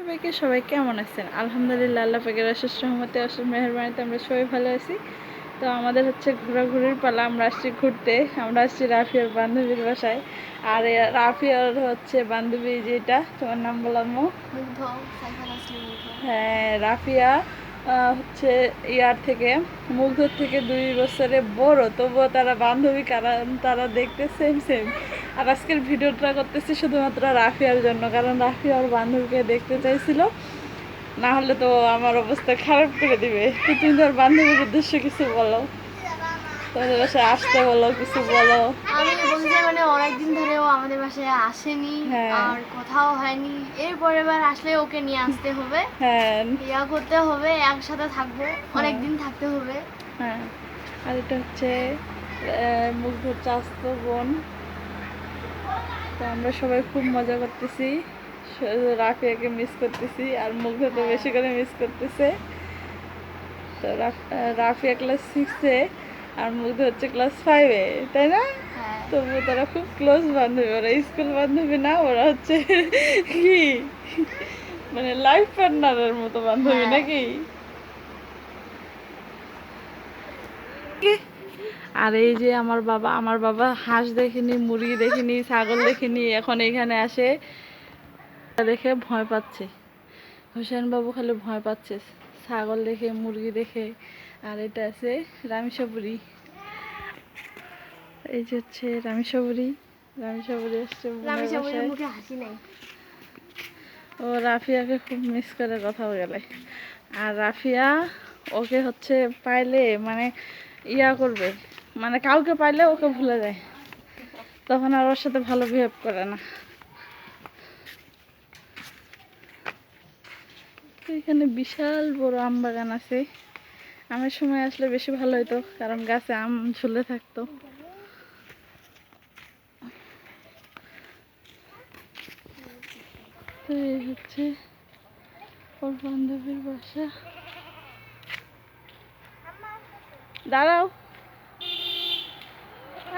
সবাইকে সবাই কেমন আছেন? আলহামদুলিল্লাহ আল্লাহ পাকের অশেষ রহমতে অশেষ মেহরবানিতে আমরা সবাই ভালো আছি। তো আমাদের হচ্ছে ঘোরাঘুরির পালা আমরা আসছি ঘুরতে আমরা আসছি রাফিয়ার বান্ধবীর বাসায়। আর রাফিয়ার হচ্ছে বান্ধবী যেটা তোমার নাম বললাম হ্যাঁ রাফিয়া হচ্ছে ইয়ার থেকে মুগ্ধর থেকে দুই বছরে বড়। তবুও তারা বান্ধবী কারণ তারা দেখতে সেম সেম আর আজকের ভিডিওটা করতেছি শুধুমাত্র রাফিয়ার জন্য কারণ রাফিয়া ওর বান্ধবীকে দেখতে চাইছিল। না হলে তো আমার অবস্থা খারাপ করে দিবে। তো তুমি তোর বান্ধবীর উদ্দেশ্যে কিছু বলো। তোমাদের বাসায় আসতে বলো কিছু বলো। আমি বলতে মানে অনেকদিন ধরেও আমাদের বাসায় আসেনি হ্যাঁ। আর কোথাও হয়নি। এরপরে এবার আসলে ওকে নিয়ে আসতে হবে। হ্যাঁ। ইয়া করতে হবে একসাথে থাকব অনেকদিন থাকতে হবে। হ্যাঁ। আর এটা হচ্ছে আহ, মুগ্ধর চাস্ত বোন। তো আমরা সবাই খুব মজা করতেছি। রাফিয়াকে মিস করতেছি আর মুগ্ধ তো বেশি করে মিস করতেছে। তো রাফ- রাফিয়া ক্লাস সিক্সে আর মুগ্ধ হচ্ছে ক্লাস ফাইভে তাই না? হ্যাঁ। তবু তারা খুব ক্লোজ বান্ধবী ওরা স্কুল বান্ধবী না ওরা হচ্ছে কি? মানে লাইফ পার্টনারের মতো বান্ধবী হ্যাঁ। নাকি? আর এই যে আমার বাবা আমার বাবা হাঁস দেখিনি মুরগি দেখিনি ছাগল দেখিনি এখন এখানে আসে। দেখে ভয় পাচ্ছে। হোসেন বাবু খালি ভয় পাচ্ছে। ছাগল দেখে মুরগি দেখে। আর এটা আছে রামিসাপুরি এই যে হচ্ছে রামিসাপুরি রামিসাপুরি আসছে। মুখে হাসি নাই। ও রাফিয়াকে খুব মিস করে কথা গেলে আর রাফিয়া ওকে হচ্ছে পাইলে মানে ইয়া করবে। মানে কাউকে পাইলে ওকে ভুলে যায়। তখন আর ওর সাথে ভালো বিহেভ করে না। এখানে বিশাল বড় আম বাগান আছে। আমের সময় আসলে বেশি ভালো হতো কারণ গাছে আম ঝুলে থাকতো। তো এই হচ্ছে ওর বান্ধবীর বাসা। দাঁড়াও।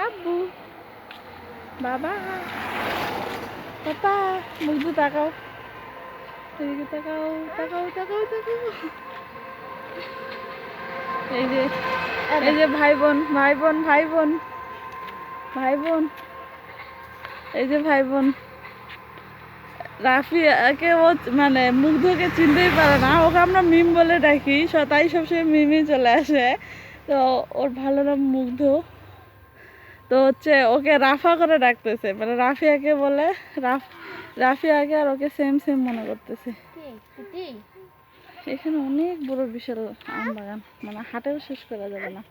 আব্বু। বাবা। পাপা মুগ্ধ তাকাও। এদিকে তাকাও তাকাও তাকাও তাকাও। এই যে এই যে ভাই বোন ভাই বোন ভাই বোন ভাই বোন এই যে ভাই বোন রাফিয়াকে ও মানে মুগ্ধকে চিনতেই পারে না। ওকে আমরা মিম বলে ডাকি। তাই সবসময় মিমই চলে আসে। তো ওর ভালো নাম মুগ্ধ। তো হচ্ছে ওকে রাফা করে ডাকতেছে। মানে রাফিয়াকে বলে রাফ রাফিয়াকে আর ওকে সেম সেম মনে করতেছে। এখানে অনেক বড় বিশাল আম বাগান। মানে হাটেও শেষ করা যাবে না।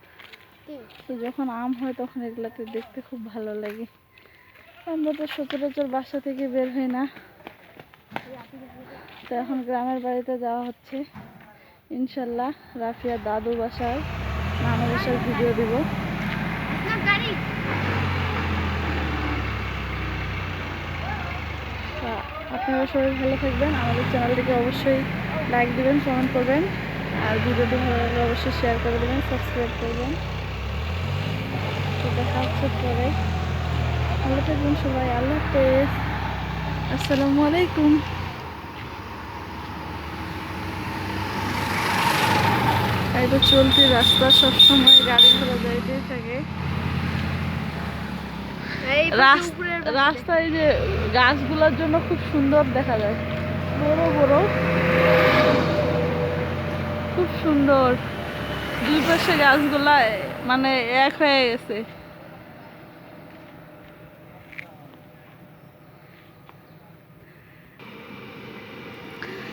তো যখন আম হয় তখন এগুলাতে দেখতে খুব ভালো লাগে। আমরা তো সচরাচর বাসা থেকে বের হই না। তো এখন গ্রামের বাড়িতে যাওয়া হচ্ছে। ইনশাল্লাহ রাফিয়া দাদু বাসায়। বাসার ভিডিও দিব আপনারা সবাই ভালো থাকবেন। আমাদের চ্যানেলটিকে অবশ্যই লাইক দিবেন, কমেন্ট করবেন, আর ভিডিওটি ভালো লাগলে অবশ্যই শেয়ার করে দেবেন, সাবস্ক্রাইব করবেন। দেখা হচ্ছে পরে। ভালো থাকবেন সবাই। আল্লাহ হাফেজ। আসসালামু আলাইকুম। তো চলতি রাস্তা সবসময় গাড়ি ঘোড়া যাইতেই থাকে। রাস্তায় যে গাছগুলোর জন্য খুব সুন্দর দেখা যায়। বড় বড়। খুব সুন্দর। দুই পাশে গাছগুলা মানে এক হয়ে গেছে।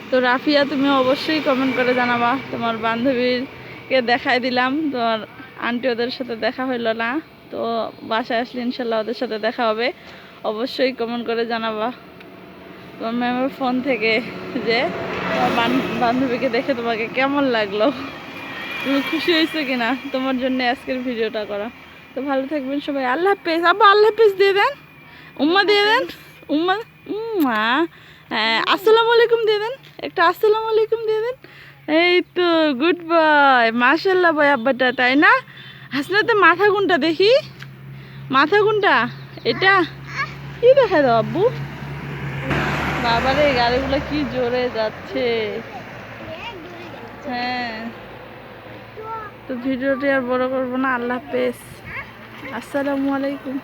তো রাফিয়া তুমি অবশ্যই কমেন্ট করে জানাবা তোমার বান্ধবীকে দেখাই দিলাম। তোমার আন্টি ওদের সাথে দেখা হইল না। তো বাসায় আসলে ইনশাল্লাহ ওদের সাথে দেখা হবে। অবশ্যই কমেন্ট করে জানাবা। তোমার ম্যামের ফোন থেকে যে বান্ধবীকে দেখে তোমাকে কেমন লাগল? তুমি খুশি হয়েছো কিনা? তোমার জন্য আজকের ভিডিওটা করা। তো ভালো থাকবেন সবাই। আল্লাহ হাফেজ। আব্বা, আল্লাহ হাফেজ দিয়ে দেন। উম্মা দিয়ে দেন। উম্মা উম্মা। হ্যাঁ আসসালামু আলাইকুম দিয়ে দেন। একটা আসসালামু আলাইকুম দিয়ে দেন। এই তো গুড বয় মাশাল্লাহ বয় আব্বাটা, তাই না? হাসনাতে, মাথা কোনটা দেখি? মাথা কোনটা? এটা? কি দেখা দাও আব্বু? বাবারে, গাড়িগুলো কি জোরে যাচ্ছে। হ্যাঁ। তো ভিডিওটি আর বড় করব না, আল্লাহ হাফেজ। আসসালামু আলাইকুম।